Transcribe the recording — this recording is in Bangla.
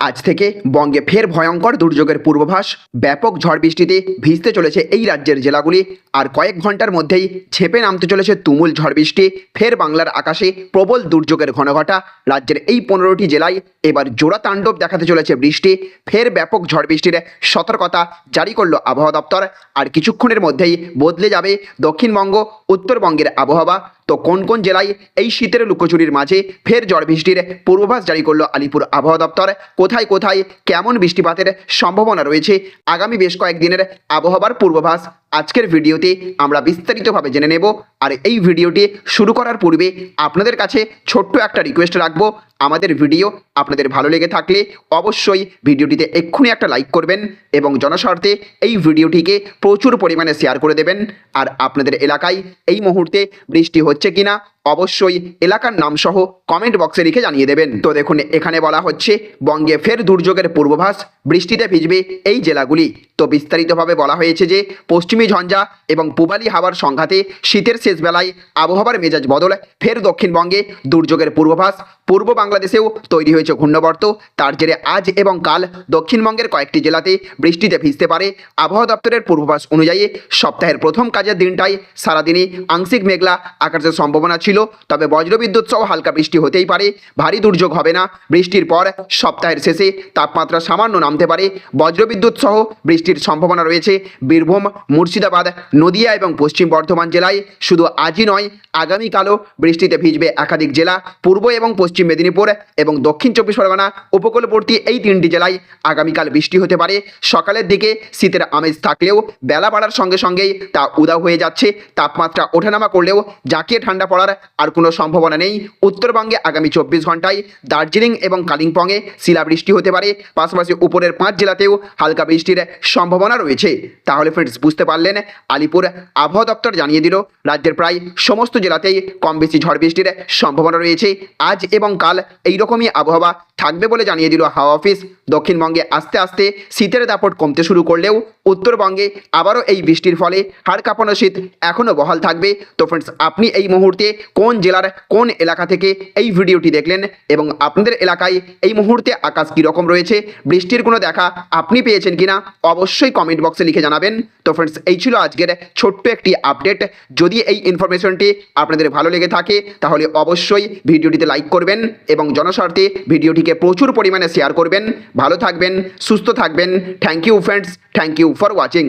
আজ থেকে বঙ্গে ফের ভয়ঙ্কর দুর্যোগের পূর্বাভাস, ব্যাপক ঝড় বৃষ্টিতে ভিজতে চলেছে এই রাজ্যের জেলাগুলি। আর কয়েক ঘণ্টার মধ্যেই ঝেপে নামতে চলেছে তুমুল ঝড় বৃষ্টি। ফের বাংলার আকাশে প্রবল দুর্যোগের ঘনঘটা। রাজ্যের এই পনেরোটি জেলায় এবার জোড়া তাণ্ডব দেখাতে চলেছে বৃষ্টি। ফের ব্যাপক ঝড় বৃষ্টির সতর্কতা জারি করল আবহাওয়া দপ্তর। আর কিছুক্ষণের মধ্যেই বদলে যাবে দক্ষিণবঙ্গ, উত্তরবঙ্গের আবহাওয়া। তো কোন কোন জেলায় এই শীতের লুকোচুরির মাঝে ফের ঝড় বৃষ্টির পূর্বাভাস জারি করল আলিপুর আবহাওয়া দপ্তর? কোথায় কোথায়, কেমন বৃষ্টিপাতের সম্ভাবনা রয়েছে? আগামী বেশ কয়েকদিনের আবহাওয়ার পূর্বাভাস আজকের ভিডিওতে আমরা বিস্তারিতভাবে জেনে নেব। আর এই ভিডিওটি শুরু করার পূর্বে আপনাদের কাছে ছোট্ট একটা রিকোয়েস্ট রাখব। আমাদের ভিডিও আপনাদের ভালো লেগে থাকলে অবশ্যই ভিডিওটিতে এক্ষুনি একটা লাইক করবেন এবং জনস্বার্থে এই ভিডিওটিকে প্রচুর পরিমাণে শেয়ার করে দেবেন। আর আপনাদের এলাকায় এই মুহূর্তে বৃষ্টি হচ্ছে কিনা অবশ্যই এলাকার নামসহ কমেন্ট বক্সে লিখে জানিয়ে দেবেন। তো দেখুন, এখানে বলা হচ্ছে, বঙ্গে ফের দুর্যোগের পূর্বাভাস, বৃষ্টিতে ভিজবে এই জেলাগুলি। তো বিস্তারিতভাবে বলা হয়েছে যে, পশ্চিমী ঝঞ্ঝা এবং পূবালি হাওয়ার সংঘাতে শীতের শেষ বেলায় আবহাওয়ার মেজাজ বদল, ফের দক্ষিণবঙ্গে দুর্যোগের পূর্বাভাস। পূর্ব বাংলাদেশেও তৈরি হয়েছে ঘূর্ণবর্ত। তার জেরে আজ এবং কাল দক্ষিণবঙ্গের কয়েকটি জেলাতে বৃষ্টিতে ভিজতে পারে। আবহাওয়া দপ্তরের পূর্বাভাস অনুযায়ী সপ্তাহের প্রথম কাজের দিনটাই সারাদিনই আংশিক মেঘলা আকাশের সম্ভাবনা ছিল। তবে বজ্রবিদ্যুৎ সহ হালকা বৃষ্টি হতেই পারে। ভারী দুর্যোগ হবে না। বৃষ্টির পর সপ্তাহের শেষে তাপমাত্রা সামান্য নামতে পারে। বজ্রবিদ্যুৎ সহ বৃষ্টির সম্ভাবনা রয়েছে। বীরভূম, মুর্শিদাবাদ, নদিয়া এবং পশ্চিম বর্ধমান জেলায় শুধু আজই নয়, আগামীকালও বৃষ্টিতে ভিজবে একাধিক জেলা। পূর্ব এবং পশ্চিম মেদিনীপুর এবং দক্ষিণ চব্বিশ পরগনা উপকূলবর্তী এই তিনটি জেলায় আগামীকাল বৃষ্টি হতে পারে। সকালের দিকে শীতের আমেজ থাকলেও বেলা বাড়ার সঙ্গে সঙ্গেই তা উদাও হয়ে যাচ্ছে। তাপমাত্রা ওঠানামা করলেও জাঁকিয়ে ঠান্ডা পড়ার আর কোনো সম্ভাবনা নেই। উত্তরবঙ্গে আগামী চব্বিশ ঘন্টায় দার্জিলিং এবং কালিম্পংয়ে শিলাবৃষ্টি হতে পারে। পাশাপাশি উপরের পাঁচ জেলাতেও হালকা বৃষ্টির সম্ভাবনা রয়েছে। তাহলে ফ্রেন্ডস বুঝতে পারলেন? আলিপুর আবহাওয়া দপ্তর জানিয়ে দিল, রাজ্যের প্রায় সমস্ত জেলাতেই কম বেশি ঝড় বৃষ্টির সম্ভাবনা রয়েছে। আজ এবং কাল এইরকমই আবহাওয়া থাকবে বলে জানিয়ে দিল হাওয়া অফিস। দক্ষিণবঙ্গে আস্তে আস্তে শীতের দাপট কমতে শুরু করলেও উত্তরবঙ্গে আবারও এই বৃষ্টির ফলে হাড় কাঁপানো শীত এখনও বহাল থাকবে। তো ফ্রেন্ডস আপনি এই মুহূর্তে কোন জেলার কোন এলাকা থেকে এই ভিডিওটি দেখলেন এবং আপনাদের এলাকায় এই মুহূর্তে আকাশ কীরকম রয়েছে, বৃষ্টির কোনো দেখা আপনি পেয়েছেন কিনা অবশ্যই কমেন্ট বক্সে লিখে জানাবেন। তো ফ্রেন্ডস এই ছিল আজকের ছোট্ট একটি আপডেট যদি এই ইনফরমেশনটি আপনাদের ভালো লেগে থাকে, তাহলে অবশ্যই ভিডিওটিতে লাইক করবেন এবং জনস্বার্থে ভিডিওটিকে প্রচুর পরিমাণে শেয়ার করবেন। ভালো থাকবেন, সুস্থ থাকবেন। Thank you friends thank you for watching